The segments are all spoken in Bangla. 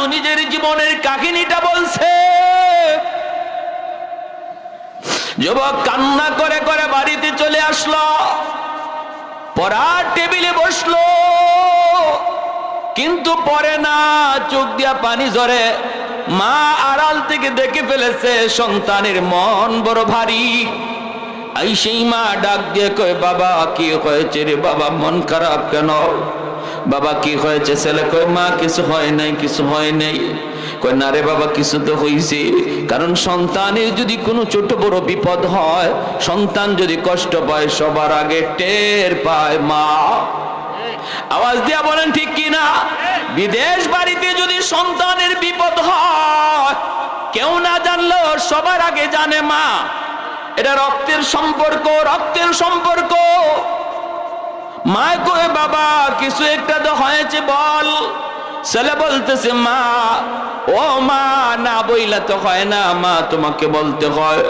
শুধু নিজের জীবনের কাহিনীটা বলছে। যুবক কান্না করে করে বাড়িতে চলে আসলো। পড়ার টেবিলে বসল। কিন্তু পরে না, চোখ দিয়া পানি ঝরে। মা আড়াল থেকে দেখে ফেলেছে, সন্তানের মন বড় ভারী। এই সেই মা ডাক দিয়ে কয়, বাবা, কি হয়েছে রে বাবা? মন খারাপ কেন? বাবা কি হয়েছে? ছেলে কয়, মা, কিছু হয় নাই, কিছু হয় নাই। কয়, না রে বাবা, কিছু তো হয়েছে কারণ সন্তানের যদি কোনো ছোট বড় বিপদ হয়, সন্তান যদি কষ্ট পায়, সবার আগে টের পায় মা। আওয়াজ দিয়া বলেন, ঠিক কি না বিদেশ বাড়িতে যদি সন্তানের বিপদ হয়, কেউ না জানলো, সবার আগে জানে মা। এটা রক্তের সম্পর্ক রক্তের সম্পর্ক। মা কয়ে বাবা, কিছু একটা তো হয়েছে বল। ছেলে বলতেছে, মা, ও মা, না বইলা তো হয় না, মা, তোমাকে বলতে হয়।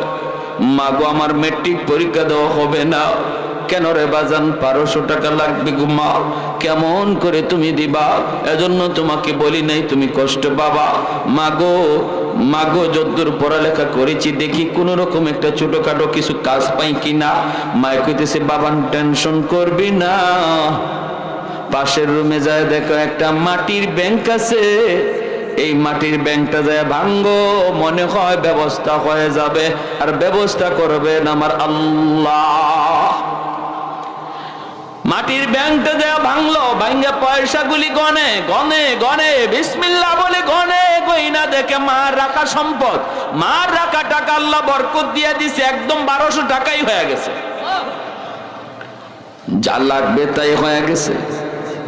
মা গো, আমার মেট্রিক পরীক্ষা দেওয়া হবে না। কেন রে বাজান? বারোশো টাকা লাগবে গো মা কেমন করে তুমি দিবা? এজন্য তোমাকে বলি নাই, তুমি কষ্ট পাবা। মাগো মাগো যদ্দূর পড়ালেখা করেছি, দেখি কোন রকম একটা ছোটখাটো কিছু কাজ পাই কিনা। মায় কইতেছে, বাবান টেনশন করবি না। পাশের রুমে যায় দেখো একটা মাটির ব্যাংক আছে। এই মাটির ব্যাংকটা যায় ভাঙ্গ, মনে হয় ব্যবস্থা হয়ে যাবে। আর ব্যবস্থা করবেন আমার আল্লাহ। মাটির ব্যাংকটা দেয়া ভাঙলো ভাঙ্গা পয়সাগুলি গনে গনে গনে বিসমিল্লা বলে গনে গইনা দেখে মার রাখা সম্পদ। মার রাখা টাকা আল্লাহ বরকত দিয়ে দিছে, একদম বারোশো টাকাই হয়ে গেছে। যা লাগবে তাই হয়ে গেছে।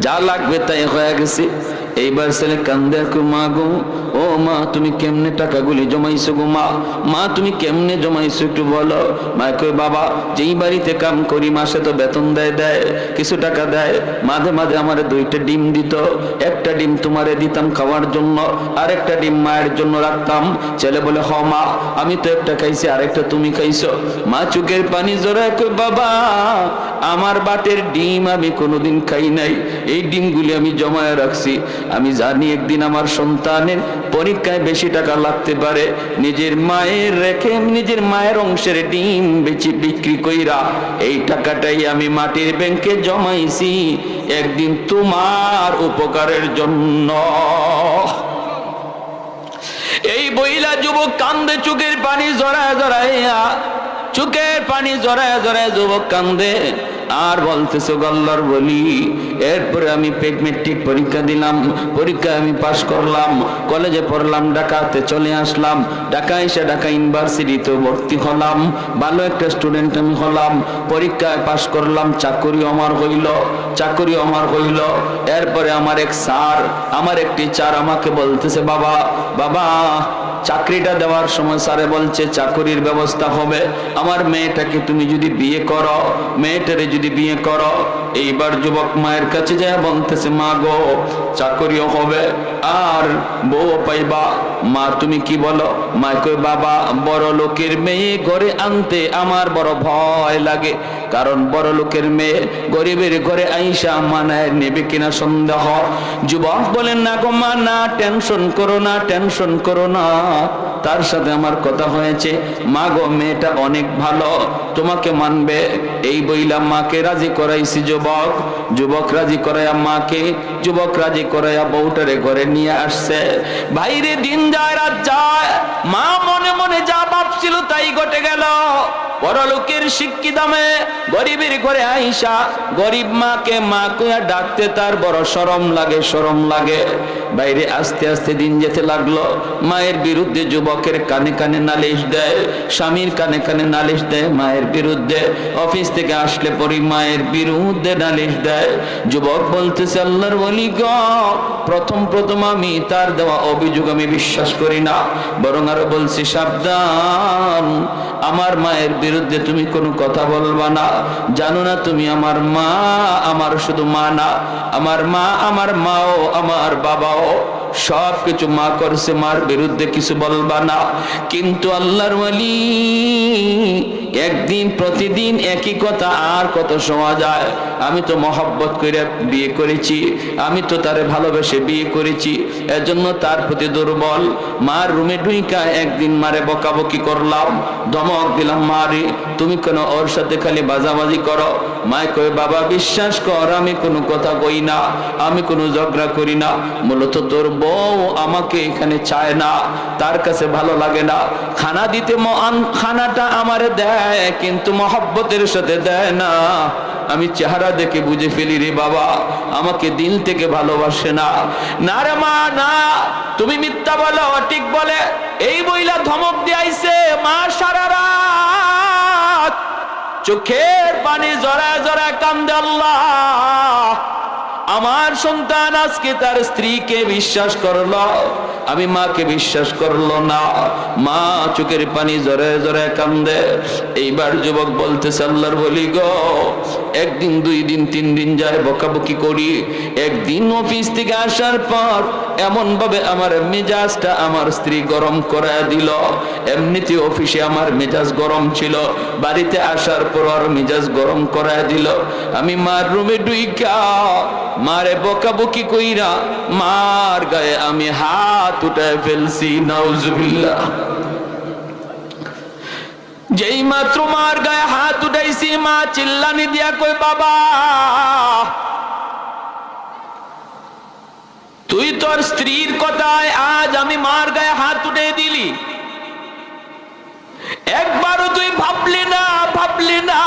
যা লাগবে তাই হয়ে গেছে। এইবার ছেলে কান্দে মা গো, ও মা, তুমি কেমনে টাকাগুলি জমাইছো গো মা? মা, তুমি কেমনে জমাইছো একটু বলো? মা কই, বাবা, যেই বাড়িতে কাম করি মাসে তো বেতন দেয় দেয়, কিছু টাকা দেয়। মাঝে মাঝে আমার দুইটা ডিম দিত। একটা ডিম তোমারে দিতাম খাওয়ার জন্য আর একটা ডিম মায়ের জন্য রাখতাম। ছেলে বলে, হ মা, আমি তো একটা খাইছি, আরেকটা তুমি খাইছো। মা চোখের পানি জোড়ায় কই, বাবা আমার বাটের ডিম আমি কোনোদিন খাই নাই। এই ডিমগুলি আমি জমায় রাখছি। আমি জানি একদিন আমার সন্তানের পরীক্ষায় বেশি টাকা লাগতে পারে। নিজের মায়ের রেখে নিজের মায়ের অংশের ডিম বেচি বিক্রি কইরা এই টাকাটাই আমি মাটির ব্যাংকে জমাইছি। একদিন তোমার উপকারের জন্য। এই বইলা যুবক কান্দে চোখের পানি জড়ায় জড়াইয়া চোখের পানি জড়ায় জড়ায় যুবক কান্দে। আর বলতেছে, গল্লার বলি, এরপরে আমি পেট মেট্রিক পরীক্ষা দিলাম পরীক্ষায় আমি পাশ করলাম, কলেজে পড়লাম, ঢাকাতে চলে আসলাম ঢাকা এসে ঢাকা ইউনিভার্সিটিতে ভর্তি হলাম, ভালো একটা স্টুডেন্ট আমি হলাম, পরীক্ষায় পাশ করলাম, চাকরি আমার হইল, চাকরি আমার হইল, এরপরে আমার এক স্যার, আমার এক টিচার আমাকে বলতেছে, বাবা বাবা চাকরিটা দেওয়ার সময় স্যারে বলছে, চাকরির ব্যবস্থা হবে। আমার মেয়েটাকে তুমি যদি বিয়ে করো, মেয়েটারে যদি বিয়ে করো, এইবার যুবক মায়ের কাছে যায় বলতেছে, মা গো, চাকরিও হবে। আর বউ পাইবা মা, তুমি কি বলো? মা কই বাবা, বড় লোকের মেয়ে ঘরে আনতে আমার বড় ভয় লাগে। কারণ বড় লোকের মেয়ে গরিবের ঘরে আইসা মানায় নেবে কিনা সন্দেহ। যুবক বলেন, না গো মা, না, টেনশন করো না, টেনশন করো না। তার সাথে আমার কথা হয়েছে, মা গো, মেয়েটা অনেক ভালো, তোমাকে মানবে। এই বইলা মাকে রাজি করাইছি, যুবক। যুবক রাজি করাইয়া মাকে, যুবক রাজি করাইয়া বউটারে ঘরে নিয়ে আসছে। বাইরে দিন যায়, রাত যায়, মা মনে মনে যা ভাবছিল তাই ঘটে গেল। পরলোকের শিক্ষিত মেয়ে গরিবের ঘরে আইসা গরিব মাকে মা কইয়া ডাকতে তার বড় সরম লাগে সরম লাগে। বাইরে আস্তে আস্তে দিন যেতে লাগল। মায়ের বিরুদ্ধে যুবকের কানে কানে নালিশ দেয়, স্বামীর কানে কানে নালিশ দেয় মায়ের বিরুদ্ধে। অফিস থেকে আসলে পরি মায়ের বিরুদ্ধে নালিশ দেয়। যুবক বলতেছে, আল্লাহর বলি গ, প্রথম প্রথম আমি তার দেওয়া অভিযোগ আমি বিশ্বাস করি না। বরং আরও বলছি, সাবধান আমার মায়ের বিরুদ্ধে তুমি কোনো কথা বলবা না। জানো না তুমি আমার মা, আমার শুধু মা না, আমার মা, আমার মাও, আমার বাবাও সব কিছু মা করছে, মার বিরুদ্ধে কিছু বলবা না। কিন্তু আল্লাহর ওয়ালি একদিন প্রতিদিন একই কথা, আর কত শোনা যায়? আমি তো মহব্বত করে বিয়ে করেছি, আমি তো তারে ভালোবেসে বিয়ে করেছি, এজন্য তার প্রতি দুর্বল। মার রুমে ঢুইকা একদিন মারে বকাবকি করলাম ধমক দিলাম মারে তুমি কেন ওর সাথে খালি বাজাবাজি করো। মায় কয়ে, বাবা, বিশ্বাস কর, আমি কোনো কথা কই না, আমি কোনো ঝগড়া করি না। মূলত তোর বউ আমাকে এখানে চায় না, তার কাছে ভালো লাগে না। খানা দিতে খানাটা আমারে দেয়, কিন্তু মহব্বতের সাথে দেয় না। আমি চেহারা দেখে বুঝে ফেলি রে বাবা, আমাকে দিল থেকে ভালোবাসে না। না রে মা, না, তুমি মিথ্যা বলো, ঠিক বলে। এই বইলা ধমক দিয়ে মা চোখের পানি জড়ায় জড়ায় কান্দে আল্লাহ। আমার সন্তান আজকে তার স্ত্রীকে বিশ্বাস করল, আমি মাকে বিশ্বাস করল না। মা চোখের পানি জরে জরে কান্দে। এইবার যুবক বলতে আল্লাহর বলি গো, একদিন, দুই দিন, তিন দিন যায় বকাবকি করি, একদিন অফিস থেকে আসার পর এমন ভাবে আমার মেজাজটা আমার স্ত্রী গরম করে দিল। এমনিতে অফিসে আমার মেজাজ গরম ছিল, বাড়িতে আসার পর আর মেজাজ গরম করে দিল। আমি মার রুমে ডুইকা মারে বকাবকি কইরা, মার গায়ে আমি হাত উঠায় ফেলছি, নাউজুবিল্লাহ। যেই মাত্র মার গায়ে হাত উঠাইছি, মা চিল্লানি দিয়া কই বাবা, তুই তোর স্ত্রীর কথায় আজ আমি মার গায়ে হাত উঠে দিলি। একবারও তুই ভাবলি না ভাবলি না।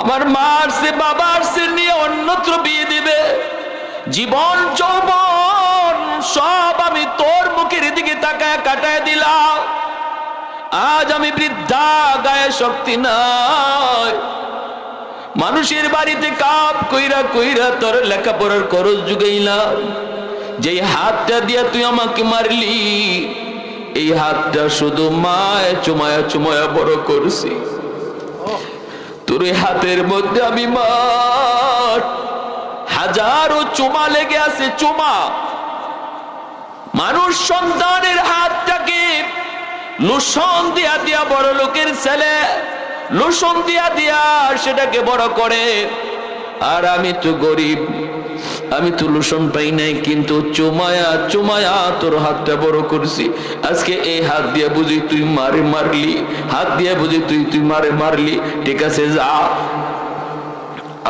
আমার মা আসছে, বাবা আসছে, নিয়ে অন্যত্র বিয়ে দিবে। জীবন, যৌবন, সব আমি তোর মুখের দিকে তাকায় কাটায় দিলাম। আজ আমি বৃদ্ধা, গায়ে শক্তি নাই। মানুষের বাড়িতে কাপ কইরা কইরা তোর লেখাপড়ার খরচ জুগাইলাম। যেই হাতটা দিয়া তুই আমাকে মারলি, এই হাতটা শুধু মায় চুমায়া চুমায়া বড় করছি। তোর হাতের মধ্যে আমি মাঠ হাজারো চুমা লেগে আছে, চুমা। মানুষ সন্তানের হাতটাকে লোসন দিয়া দিয়া বড় লোকের ছেলে লোসন দিয়া দিয়া সেটাকে বড় করে। আর আমি তো গরিব। আমি তো লুসন পাই নাই, কিন্তু চুমায়া চুমায়া তোর হাতটা বড় করছি। আজকে এই হাত দিয়ে বুঝি তুই মারে মারলি, হাত দিয়ে বুঝি তুই তুই মারে মারলি, ঠিক আছে, যা।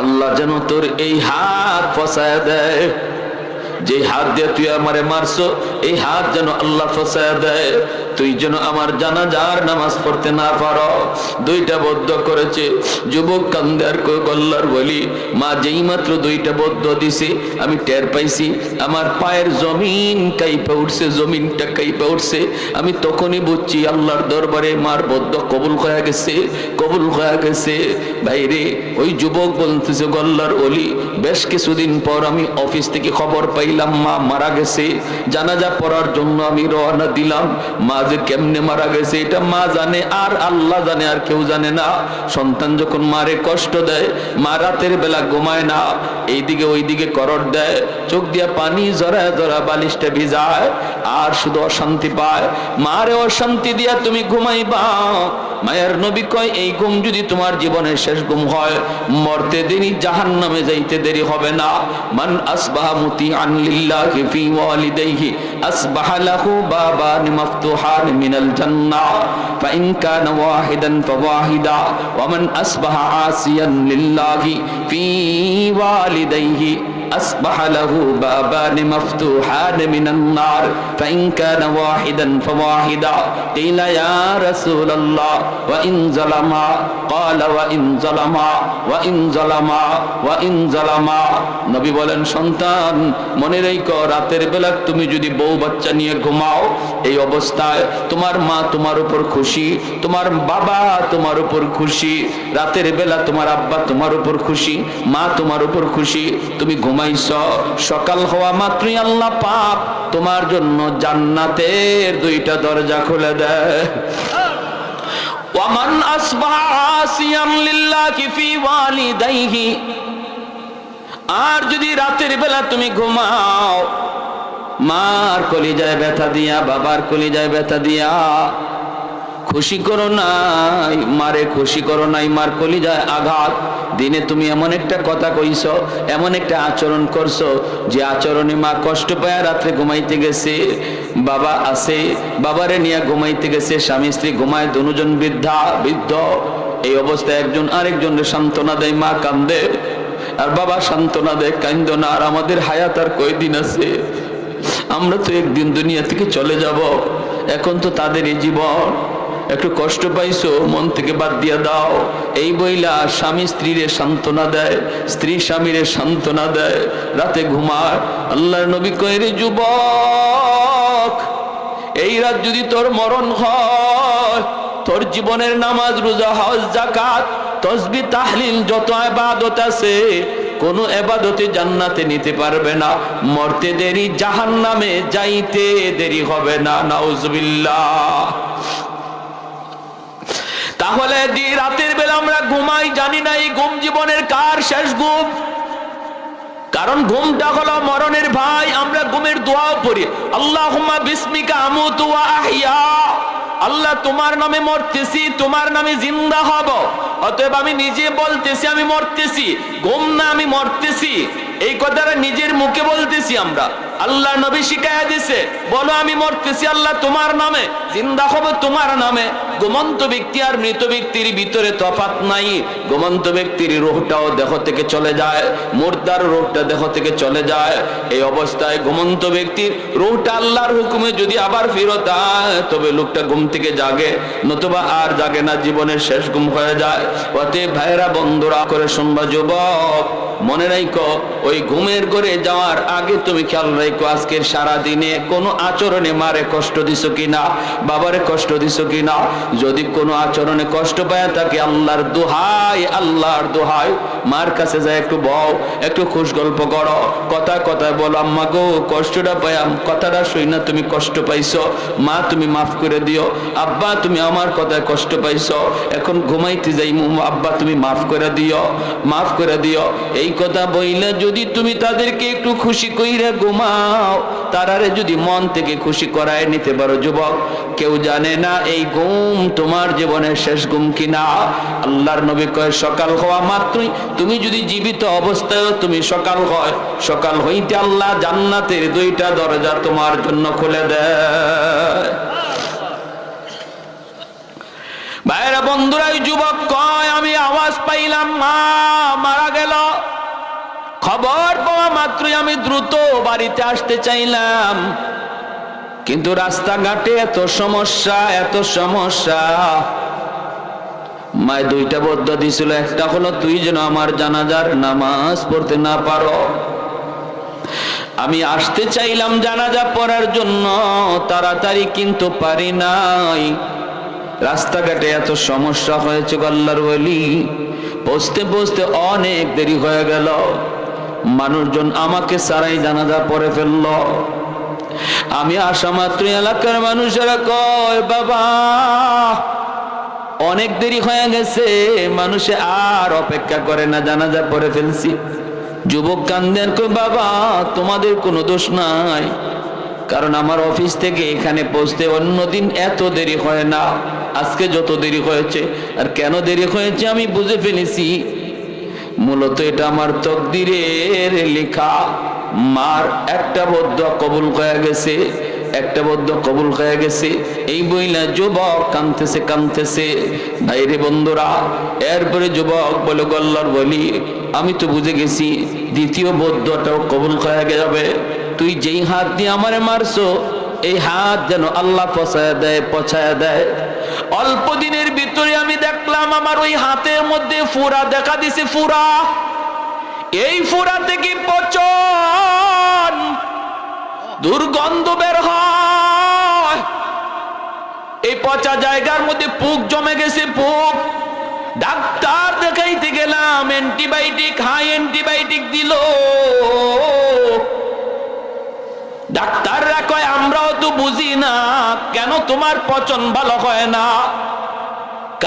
আল্লাহ যেন তোর এই হাত ফসায় দেয়। যে হাত দিয়ে তুই আমারে মারছো, এই হাত যেন আল্লাহ ফসায় দেয়। তুই যেন আমার জানাজার নামাজ পড়তে না পারো। দুইটা বদ্ধ করেছে। যুবক কান্দার গল্লার বলি, মা, যেই মাত্র দুইটা বদ্ধ দিছে, আমি টের পাইছি। আমার পায়ের জমিন কাইপা উঠছে, জমিনটা কাইপা উঠছে। আমি তখনই বুঝছি আল্লাহর দরবারে মার বদ্ধ কবুল হয়ে গেছে, কবুল হয়ে গেছে। ভাইরে, ওই যুবক বলতেছে গল্লার অলি বেশ কিছুদিন পর আমি অফিস থেকে খবর পাইলাম, মা মারা গেছে। জানাজা পড়ার জন্য আমি রওনা দিলাম। মা যে কেমনে মারা গেছে এটা মা জানে, আর আল্লাহ জানে, আর কেউ জানে না। সন্তান যখন মারে কষ্ট দেয়, মা রাতের বেলা ঘুমায় না, এইদিকে ওইদিকে করর দেয়, চোখ দিয়া পানি জরা জরা বালিশটা ভিজায়, আর শুধু অশান্তি পায়। মারে অশান্তি দিয়া তুমি ঘুমাইবা মায়ের নবী কয়, এই ঘুম যদি তোমার জীবনের শেষ গুম হয়, মরতে দেরি জাহান নামে যাইতে দেরি হবে না। মান আসবাহা মুতি আনলিল্লাহি ফি ওয়ালিদাইহি, আসবাহা লাহু বাবান মাফতুহান মিনাল জান্নাহ কানা ওয়াহিদান ফাওয়াহিদা ওয়া মান আসবাহা আসিয়ান লিল্লাহি ফি ওয়ালিদাইহি। أصبح له بابان مفتوحان من النار فإن كان واحدا فواحدا قيل يا رسول الله وإن ظلما قال وإن ظلما وإن ظلما وإن ظلما নবী বলেন সন্তান মনে রেখো রাতের বেলা তুমি যদি বউ বাচ্চা নিয়ে ঘুমাও এই অবস্থায় তোমার মা তোমার উপর খুশি তোমার বাবা তোমার উপর খুশি রাতের বেলা তোমার আব্বা তোমার উপর খুশি মা তোমার উপর খুশি তুমি ঘুমাইছ? সকাল হওয়া মাত্রই আল্লাহ পাপ তোমার জন্য জান্নাতের দুইটা দরজা খুলে দেয়। ওয়ামান আসবাহা আসিয়াম লিল্লাহি আর যদি রাতের বেলা তুমি ঘুমাও, মার কলিজায় ব্যথা দিয়া, বাবার কলিজায় ব্যথা দিয়া, খুশি করো নাই, মারে খুশি করো নাই, মার কলিজায় আঘাত। দিনে তুমি এমন একটা কথা কইছ, এমন একটা আচরণ করছ, যে আচরণে মা কষ্ট পায় রাত্রে ঘুমাইতে গেছে, বাবা আছে, বাবারে নিয়ে ঘুমাইতে গেছে, স্বামী, স্ত্রী ঘুমায়, দুজন বৃদ্ধা, বৃদ্ধ। এই অবস্থায় একজন আরেকজনের সান্ত্বনা দেয়, মা কান্দে, আর বাবা সান্ত্বনা দেয়, কান্দ না, আর আমাদের হায়াত আর কয়দিন আছে? আমরা তো একদিন দুনিয়া থেকে চলে যাব, এখন তো তাদের এই জীবন। একটু কষ্ট পাইছো, মন থেকে বাদ দিয়া দাও। এই বইলা স্বামী স্ত্রীরে সান্ত্বনা দেয়, স্ত্রী স্বামীরে সান্ত্বনা দেয়, রাতে ঘুমায়। আল্লাহর নবী কয়ের যুবক, এই রাত যদি তোর মরণ হয়, তোর জীবনের নামাজ, রোজা, হজ জাকাত তসবি, তাহলিল, যত আবাদত আছে, কোন এবাদতে জান্নাতে নিতে পারবে না। মরতে দেরি জাহান নামে যাইতে দেরি হবে না। নাউজবিল্লাহ। তাহলে দি রাতের বেলা আমরা ঘুমাই, জানি না এই ঘুম জীবনের কার শেষ ঘুম। কারণ ঘুমটা হলো মরণের ভাই, আমরা ঘুমের দোয়াও পড়ি। আল্লাহ বিস্মিকা আহিয়া। আল্লাহ, তোমার নামে মরতেছি, তোমার নামে জিন্দা হব। অতএব আমি নিজে বলতেছি, আমি মরতেছি। ঘুম না, আমি মরতেছি। এই কথাটা নিজের মুখে বলতেছি আমরা। আল্লাহ নবী শিখাইয়া দিছে, বলো আমি মরতেছি আল্লাহ তোমার নামে, জিন্দা হব তোমার নামে। ঘুমন্ত ব্যক্তি আর মৃত ব্যক্তির ভিতরে তফাত নাই। ঘুমন্ত ব্যক্তির রোহটাও দেহ থেকে চলে যায়, মুর্দার রোহটা দেহ থেকে চলে যায়। এই অবস্থায় ঘুমন্ত ব্যক্তির রোহটা আল্লাহর হুকুমে যদি আবার ফেরত আয়, তবে লোকটা ঘুম থেকে জাগে, নতুবা আর জাগে না, জীবনের শেষ ঘুম হয়ে যায়। অতএব ভাইরা বন্ধুরা, করে শুনবা, যুবক মনে রাখো ওই ঘুমের করে যাওয়ার আগে তুমি খেয়াল রাখো আজকের সারা দিনে কোনো আচরণে মারে কষ্ট দিছো কিনা, বাবারে কষ্ট দিছো কিনা? যদি কোনো আচরণে কষ্ট পায় তাকে আল্লাহর দোহাই আল্লাহর দোহাই মার কাছে যায় একটু বও, একটু খুশ গল্প করো, কথা কথায় বলো, আম্মা গো, কষ্টটা পাইয়াম, কথাটা শুই না, তুমি কষ্ট পাইছো, মা তুমি মাফ করে দিও, আব্বা তুমি আমার কথায় কষ্ট পাইছো, এখন ঘুমাইতে যাই আব্বা তুমি মাফ করে দিও, মাফ করে দিও, এই কথা বইলে যদি তুমি তাদেরকে একটু খুশি কইরা ঘুমাও, তারারে যদি মন থেকে খুশি করায় নিতে পারো, যুবক। কেউ জানে না এই ঘুম তোমার জীবনের শেষ ঘুম কিনা? আল্লাহর নবী কয়, সকাল হওয়া মাত্রই। তুমি যদি জীবিত অবস্থায় তুমি সকাল হয়, সকাল হইতে আল্লাহ জান্নাতের দুইটা দরজা তোমার জন্য খুলে দেয়। ভাইরা বন্ধুরা যুবক কয়, আমি আওয়াজ পাইলাম, মা মারা গেল। খবর পাওয়া মাত্রই আমি দ্রুত বাড়িতে আসতে চাইলাম। কিন্তু রাস্তাঘাটে এত সমস্যা এত সমস্যা। মায় দুইটা বদ্ধ দিছিল, একটা হলো তুই যেন আমার জানাজার নামাজ পড়তে না পারো। আমি আসতে চাইলাম জানাজা পড়ার জন্য, তাড়াতাড়ি কিন্তু পারি নাই। রাস্তাঘাটে এত সমস্যা হয়েছে গল্লার বলি বসতে বসতে অনেক দেরি হয়ে গেল। মানুষজন আমাকে সারাই জানাজা পরে ফেলল। আমি আসা মাত্র এলাকার মানুষেরা কয়, বাবা, অনেক দেরি হয়ে গেছে, মানুষে আর অপেক্ষা করে না, জানাজা পরে ফেলছি। যুবক কান্দেন, কই বাবা, তোমাদের কোনো দোষ নাই, কারণ আমার অফিস থেকে এখানে পৌঁছতে অন্যদিন এত দেরি হয় না। আজকে যত দেরি হয়েছে, আর কেন দেরি হয়েছে আমি বুঝে ফেলেছি। মূলত এটা আমার তকদিরের লেখা। মার একটা বদ্ধ কবুল হয়ে গেছে, একটা বদ্ধ কবুল হয়ে গেছে। এই বইলা যুবক কানতেছে কানতেছে ভাইরে বন্ধুরা, এরপরে যুবক বলে, গল্লার বলি, আমি তো বুঝে গেছি, দ্বিতীয় বদ্ধটাও কবুল হয়ে যাবে। তুই যেই হাত দিয়ে আমারে মারছো, এই হাত যেন আল্লাহ পচায় দেয়, পছায় দেয়। অল্প দেখলাম আমার ওই হাতের মধ্যে ফুরা দেখা দিছে, ফুরা। এই ফুরা থেকে পচন দুর্গন্ধ বের হয়। এই পচা জায়গার মধ্যে পুক জমে গেছে, পুক। ডাক্তার দেখাইতে গেলাম, অ্যান্টিবায়োটিক, হাই অ্যান্টিবায়োটিক দিল। ডাক্তাররা কয়, আমরাও তো বুঝি না, কেন তোমার পচন ভালো হয় না?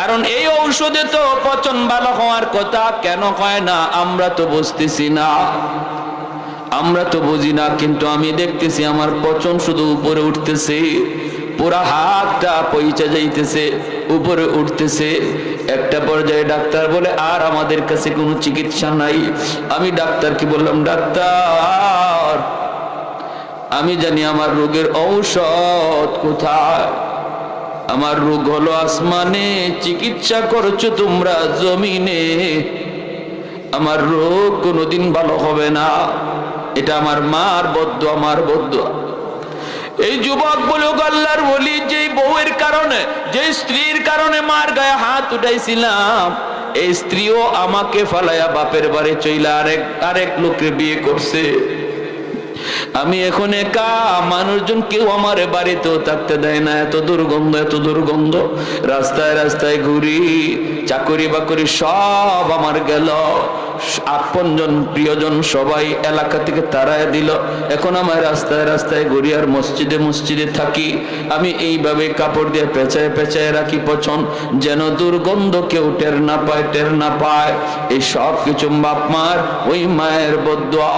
কারণ এই ঔষধে তো পচন ভালো হওয়ার কথা, কেন হয় না? আমরা তো বুঝতেছি না। আমরা তো বুঝি না, কিন্তু আমি দেখতেছি আমার পচন শুধু উপরে উঠতেছে, পুরা হাতটা পইচা যাইতেছে, উপরে উঠতেছে। একটা পর্যায়ে ডাক্তার বলে, আর আমাদের কাছে কোনো চিকিৎসা নাই। আমি ডাক্তারকে বললাম, ডাক্তার, আমি জানি আমার রোগের ঔষধ কোথায়? আমার রোগ হলো আসমানে, চিকিৎসা করছ তোমরা জমিনে। আমার রোগ কোনোদিন ভালো হবে না। এটা আমার মার বদ্ধ আমার বদ্ধ এই যুবক বলে আল্লাহর বলি যে বউয়ের কারণে যে স্ত্রীর কারণে মার গায়ে হাত উঠাইছিলাম, এই স্ত্রীও আমাকে ফালাইয়া বাপের বাড়ি চইলা আরেক আরেক লোককে বিয়ে করছে। আমি এখন একা, মানুষজন কেউ আমার বাড়িতেও থাকতে দেয় না। এত দুর্গন্ধ এত দুর্গন্ধ। রাস্তায় রাস্তায় ঘুরি, চাকরি বাকরি সব আমার গেল। আপনজন প্রিয়জন সবাই এলাকা থেকে তারায় দিল। এখন আমার রাস্তায় রাস্তায় গড়িয়ার মসজিদে মসজিদে থাকি। আমি এইভাবে কাপড় দিয়ে পেঁচায় পেঁচায় রাখি পছন, যেন দুর্গন্ধ কেউ টের না পায়, টের না পায়। এই সব কিছু বাপ মার, ওই মায়ের বদুয়া।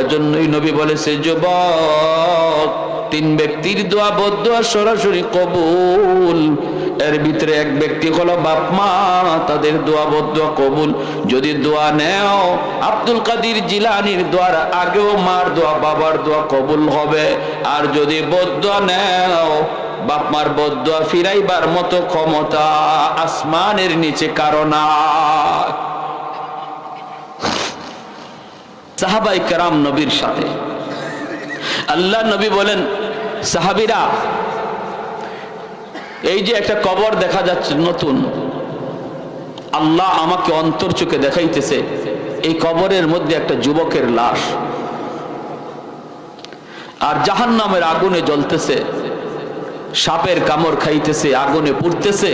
এজন্যই নবী বলেছে যুবক তিন ব্যক্তির দোয়া বদুয়া সরাসরি কবুল। এর ভিতরে এক ব্যক্তি হলো বাপ মা, তাদের দোয়া বদুয়া কবুল। যদি দোয়া নেও, আব্দুল কাদির জিলানির দোয়ার আগেও মার দোয়া, বাবার দোয়া কবুল হবে। আর যদি বদুয়া নেও, বাপ মার বদুয়া ফিরাইবার মতো ক্ষমতা আসমানের নিচে কারণ সাহাবাই কেরাম নবীর সাথে আল্লাহ নবী বলেন, সাহাবিরা, এই যে একটা কবর দেখা যাচ্ছে নতুন, আল্লাহ আমাকে অন্তর চোখে দেখাইতেছে, এই কবরের মধ্যে একটা যুবকের লাশ। আর জাহান নামের আগুনে জ্বলতেছে, সাপের কামড় খাইতেছে, আগুনে পুড়তেছে,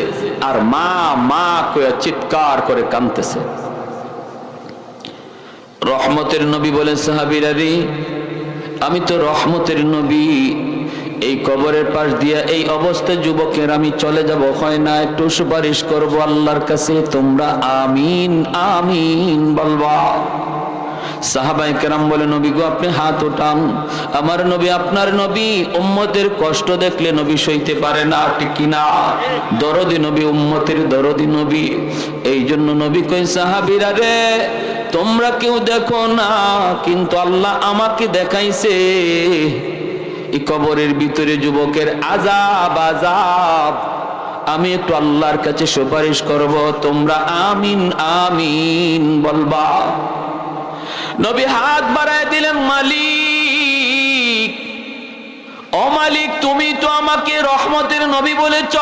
আর মা মা কয়ে চিৎকার করে কাঁদতেছে। রহমতের নবী বলেন, সাহাবিরা রে আমি তো রহমতের নবী। এই কবরের পাশ দিয়া এই অবস্থায় যুবকের আমি চলে যাব। হয় না একটু সুপারিশ করব আল্লাহর কাছে? তোমরা আমিন আমিন বলবা। সাহাবাই কেরাম বলে, নবী গো, আপনি হাত ওঠান আমার নবী আপনার নবী। উম্মতের কষ্ট দেখলে নবী সইতে পারে না, ঠিক কিনা? দরদি নবী, উম্মতের দরদি নবী। এই জন্য নবী কই সাহাবিরা রে তোমরা কেউ দেখো না, কিন্তু আল্লাহ আমাকে দেখাইছে। এই কবরের ভিতরে যুবকের আজাব আজাব আমি একটু আল্লাহর কাছে সুপারিশ করব, তোমরা আমিন আমিন বলবা। নবী হাত বাড়ায় দিলেন, মালিক, ও মালিক, তুমি তো আমাকে রহমতের নবী বলেছ।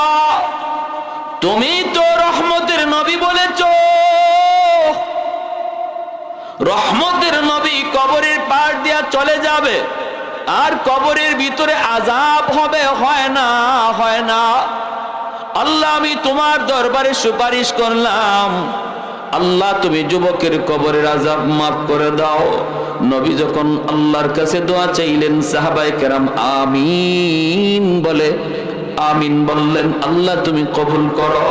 তুমি তো রহমতের নবী বলেছ। রহমতের নবী কবরের পার দিয়া চলে যাবে। আর কবরের ভিতরে আজাব হবে, হয় না হয় না। আল্লাহ, আমি তোমার দরবারে সুপারিশ করলাম। আল্লাহ, তুমি যুবকের কবরের আজাব মাফ করে দাও। নবী যখন আল্লাহর কাছে দোয়া চাইলেন সাহাবাই কেরাম আমিন বলে, আমিন বললেন, আল্লাহ, তুমি কবুল করো।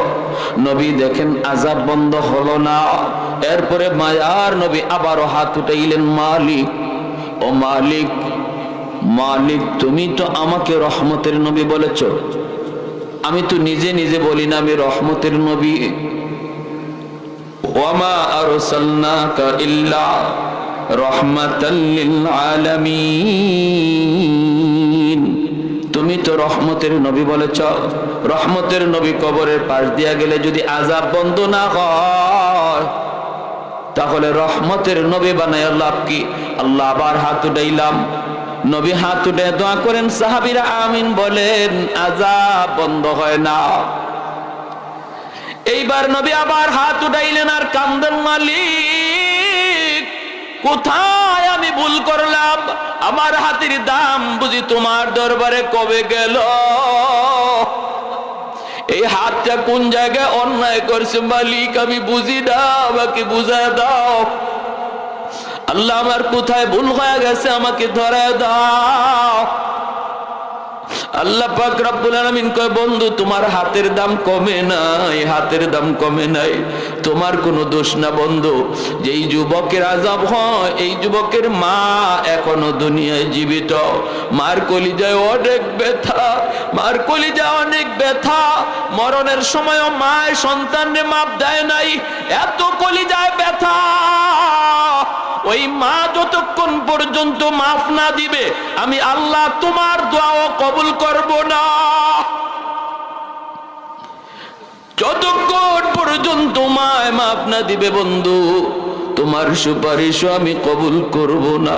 নবী দেখেন আজাব বন্ধ হলো না। এরপরে মায়ার নবী আবারও হাত উঠাইলেন, মালিক, ও মালিক মালিক, তুমি তো আমাকে রহমতের নবী বলেছ। আমি তো নিজে নিজে বলি না, আমি রহমতের নবী। ওয়ামা তুমি তো রহমতের নবী বলেছ। রহমতের নবী কবরের পাশ দিয়া গেলে যদি আজাব বন্ধ না হয় তাহলে রহমতের নবী বানায় লাভ কি? আল্লাহ আবার হাত উঠাইলাম। নবী হাত উঠে দোয়া করেন, সাহাবিরা আমিন বলেন আজাব বন্ধ হয় না। এইবার নবী আবার হাত উঠাইলেন, আর কান্দেন মালিক, কোথায় আমি ভুল করলাম? আমার হাতের দাম বুঝি তোমার দরবারে কবে গেল? এই হাতটা কোন জায়গায় অন্যায় করছে মালিক, আমি বুঝি না, আমাকে বুঝায় দাও। আল্লাহ আমার কোথায় ভুল হয়ে গেছে আমাকে ধরে দাও। আল্লাহ পাক রব্বুল আলামিন কয়, বন্ধু, তোমার হাতের দাম কমে নাই, হাতের দাম কমে নাই। তোমার কোনো দোষ না, বন্ধু। যেই যুবকের আজাব হয়, এই যুবকের মা এখনও দুনিয়ায় জীবিত। মার কলিজায় অনেক ব্যথা, মার কলিজায় অনেক ব্যথা। মরণের সময়ও মায়ের সন্তানরে মাপ দেয় নাই। এত কলিজায় ব্যথা। ওই মা যতক্ষণ পর্যন্ত মাফ না দিবে, আমি আল্লাহ তোমার দোয়াও কবুল করব না। যতক্ষণ পর্যন্ত মায় মাফ না দিবে বন্ধু, তোমার সুপারিশও আমি কবুল করব না।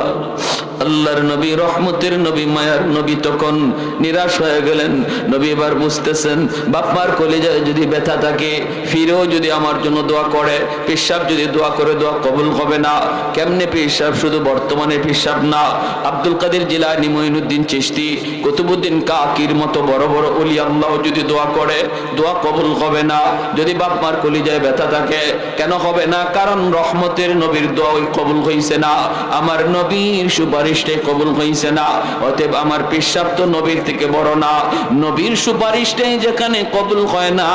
আল্লাহর নবী, রহমতের নবী, মায়ার নবী তখন নিরাশ হয়ে গেলেন। নবী এবার বুঝতেছেন বাপমার কলেজায় যদি ব্যথা থাকে, ফিরেও যদি আমার জন্য দোয়া করে, পেশাব যদি দোয়া করে, দোয়া কবুল হবে না। কেমনে পেশাব? শুধু বর্তমানে পেশাব না। আব্দুল কাদের জিলানি মঈনুদ্দিন চিশতি, কুতুবুদ্দিন কাকির মতো বড় বড় অলি আল্লাহ যদি দোয়া করে, দোয়া কবুল হবে না। যদি বাপমার কলিজায় ব্যথা থাকে, কেন হবে না? কারণ রহমতের নবীর দোয়া ওই কবুল হইছে না। আমার নবীর সুপারিশটাই কবুল হইছে না, অতএব আমার পেশাব তো নবীর থেকে বড় না। নবীর সুপারিশটাই যেখানে কবুল হয় না,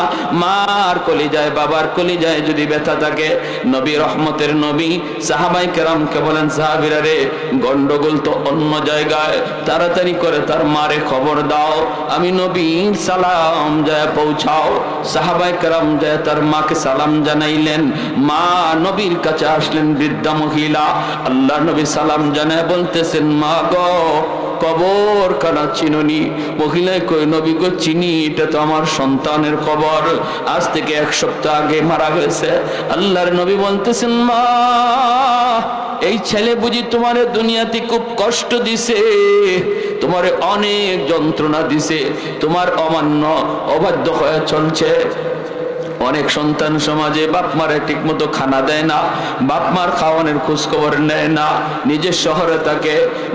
মার কলিজায়, বাবার কলিজায় যদি ব্যথা থাকে, নবী রহমতের নবী সাহাবাই কেরামকে বলেন, সাহাবিরা রে, গন্ডগোল তো অন্য জায়গায়, তাড়াতাড়ি করে তার মারে খবর দাও, আমি নবীর সালাম যায় পৌঁছাও। সাহাবাই কেরাম যায় তার মাকে সালাম জানাইলেন। মা নবীর কাছে আসলেন বৃদ্ধা মহিলা। আল্লাহ নবী সালাম জানায় বলতেছেন মা গো, কবর কানা চিনুনি? মহিলায় কই নবী গো, চিনি, এটা তো আমার সন্তানের কবর। আজ থেকে এক সপ্তাহ আগে মারা গেছে আল্লাহর নবী বলতেছেন, মা, এই ছেলে বুঝি তোমার দুনিয়াতে খুব কষ্ট দিছে, তোমার অনেক যন্ত্রণা দিছে, তোমার অমান্য অবাধ্য হয়ে চলছে। অনেক সন্তান সমাজে বাপ মারে ঠিক মতো খানা দেয় না, বাপ মার খাওয়ানোর খোঁজ খবর নেয় না, নিজের শহরে থাকে,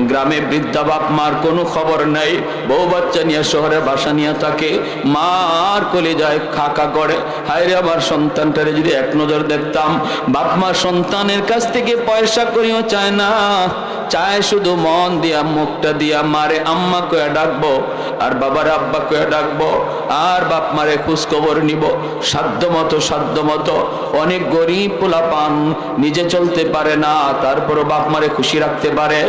গ্রামে বৃদ্ধা বাপ মার কোনো খবর নেই, বউ বাচ্চা নিয়ে শহরে বাসা নিয়ে থাকে, মার কলে যায় খাকা করে হায়রে আমার সন্তানটারে যদি এক নজর দেখতাম, বাপ মা সন্তানের কাছ থেকে পয়সা করিও চায় না, চায় শুধু মন দিয়া, মুখটা দিয়া, মারে আম্মা কয়ে ডাকবো, আর বাবার আব্বা কয়ে ডাকবো, আর বাপ মারে খোঁজ খবর নিব। সাধ্য মতো সাধ্য মতো অনেক গরিব পোলা পান নিজে চলতে পারে না, তারপরও বাপ মারে খুশি রাখতে পারে।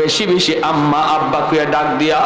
বেশি বেশি আম্মা, আব্বাকে ডাক দিয়া